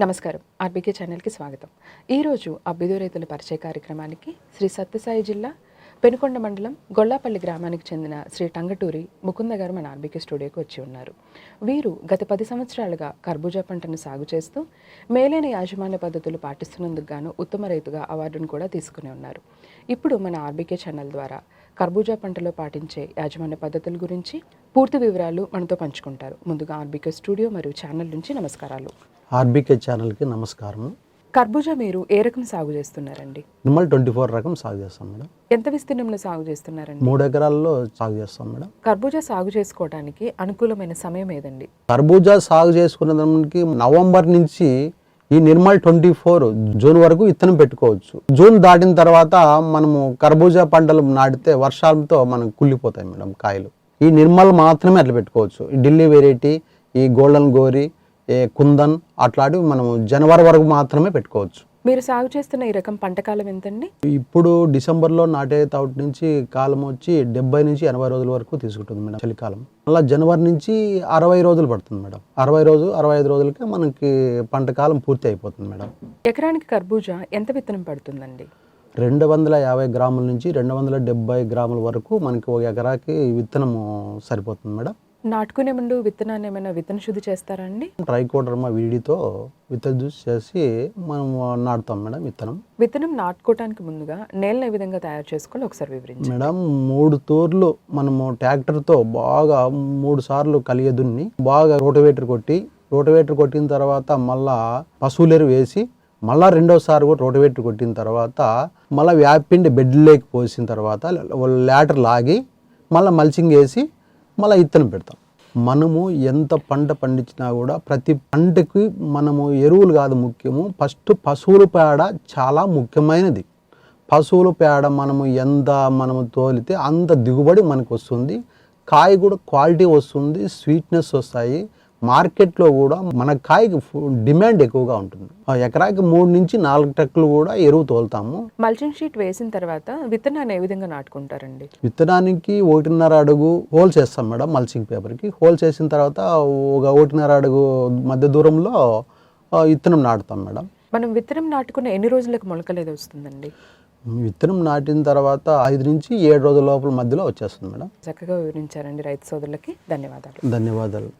నమస్కారం. ఆర్బీకే ఛానల్కి స్వాగతం. ఈరోజు అభ్యుదయ రైతుల పరిచయ కార్యక్రమానికి శ్రీ సత్యసాయి జిల్లా పెనుకొండ మండలం గొల్లాపల్లి గ్రామానికి చెందిన శ్రీ టంగటూరి ముకుంద గారు మన ఆర్బీకే స్టూడియోకి వచ్చి ఉన్నారు. వీరు గత పది సంవత్సరాలుగా కర్బూజా పంటను సాగు చేస్తూ మేలైన యాజమాన్య పద్ధతులు పాటిస్తున్నందుకు గాను ఉత్తమ రైతుగా అవార్డును కూడా తీసుకుని ఉన్నారు. ఇప్పుడు మన ఆర్బీకే ఛానల్ ద్వారా కర్బూజా పంటలో పాటించే యాజమాన్య పద్ధతుల గురించి పూర్తి వివరాలు మనతో పంచుకుంటారు. ముందుగా ఆర్బీకే స్టూడియో మరియు ఛానల్ నుంచి నమస్కారాలు. ఆర్బీకే ఛానల్కి నమస్కారం కర్బూజా మీరు ఏ రకం సాగు చేస్తున్నారండి? నిమ్మల్ ట్వంటీ ఫోర్ రకం సాగు చేస్తాం మేడం. ఎంత విస్తీర్ణంలో సాగు చేస్తున్నారండి? మూడు ఎకరాల్లో సాగు చేస్తాం మేడం. కర్బూజా సాగు చేసుకోవడానికి అనుకూలమైన సమయం ఏదండి? కర్బూజా సాగు చేసుకునే దానికి నవంబర్ నుంచి ఈ నిర్మల్ ట్వంటీ ఫోర్ జూన్ వరకు ఇత్తనం పెట్టుకోవచ్చు. జూన్ దాటిన తర్వాత మనము కర్బూజా పంటలు నాటితే వర్షాలతో మనకు కుళ్ళిపోతాయి మేడం కాయలు. ఈ నిర్మల్ మాత్రమే అట్లా పెట్టుకోవచ్చు. ఈ ఢిల్లీ వెరైటీ ఈ గోల్డెన్ గోరి కుందన్ అట్లాంటివి మనము జనవరి వరకు మాత్రమే పెట్టుకోవచ్చు. మీరు సాగు చేస్తున్న ఈ రకం పంట కాలం ఎంతండి? ఇప్పుడు డిసెంబర్లో నాటే తౌటి నుంచి కాలం వచ్చి డెబ్బై నుంచి ఎనభై రోజుల వరకు తీసుకుంటుంది మేడం చలికాలం. అలా జనవరి నుంచి అరవై రోజులు పడుతుంది మేడం. అరవై రోజు అరవై ఐదు రోజులకే మనకి పంట కాలం పూర్తి అయిపోతుంది మేడం. ఎకరానికి కర్బూజా ఎంత విత్తనం పడుతుందండి? రెండు వందల యాభై గ్రాముల నుంచి రెండు వందల డెబ్బై గ్రాముల వరకు మనకి ఒక ఎకరాకి విత్తనము సరిపోతుంది మేడం. నాటుకునే ముందు విత్తనాన్ని ఏమైనా విత్తన శుద్ధి చేస్తారా అండి? ట్రైకోడర్మా వీడితో విత్తన జ్యూస్ చేసి మనం నాటుతాం మేడం విత్తనం. విత్తనం నాటుకోవడానికి ముందుగా నేలను ఏ విధంగా తయారు చేసుకోవాలి ఒకసారి వివరించండి. మేడం మూడు తూర్లు మనము ట్రాక్టర్తో బాగా మూడు సార్లు కలిగే దున్ని బాగా రోటవేటర్ కొట్టి రోటవేటర్ కొట్టిన తర్వాత మళ్ళా పశువులేరు వేసి మళ్ళా రెండోసారి కూడా రోటవేటర్ కొట్టిన తర్వాత మళ్ళీ వ్యాపిండి బెడ్లోకి పోసిన తర్వాత లాటర్ లాగి మళ్ళీ మల్చింగ్ వేసి మళ్ళీ ఇత్తనం పెడతాం. మనము ఎంత పంట పండించినా కూడా ప్రతి పంటకి మనము ఎరువులు కాదు ముఖ్యము. ఫస్ట్ పశువుల పేడ చాలా ముఖ్యమైనది. పశువుల పేడ మనము ఎంత మనము తోలితే అంత దిగుబడి మనకు వస్తుంది కాయ కూడా క్వాలిటీ వస్తుంది స్వీట్నెస్ వస్తాయి. మార్కెట్లో కూడా మన కాయకి డిమాండ్ ఎక్కువగా ఉంటుంది. ఎకరాకి మూడు నుంచి నాలుగు ట్రక్కులు కూడా ఎరువు తోలుతాము. మల్చింగ్ షీట్ వేసిన తర్వాత విత్తనాన్ని ఏ విధంగా నాటుకుంటారండి? విత్తనానికి ఒకటిన్నర అడుగు హోల్ చేస్తాం మేడం మల్చింగ్ పేపర్కి. హోల్ చేసిన తర్వాత ఒక ఒకటిన్నర అడుగు మధ్య దూరంలో విత్తనం నాటుతాం మేడం. మనం విత్తనం నాటుకున్న ఎన్ని రోజులకు మొలకలేదు వస్తుందండి? విత్తనం నాటిన తర్వాత ఐదు నుంచి ఏడు రోజుల లోపల మధ్యలో వచ్చేస్తుంది మేడం. చక్కగా వివరించారండి రైతు సోదరులకి. ధన్యవాదాలు. ధన్యవాదాలు.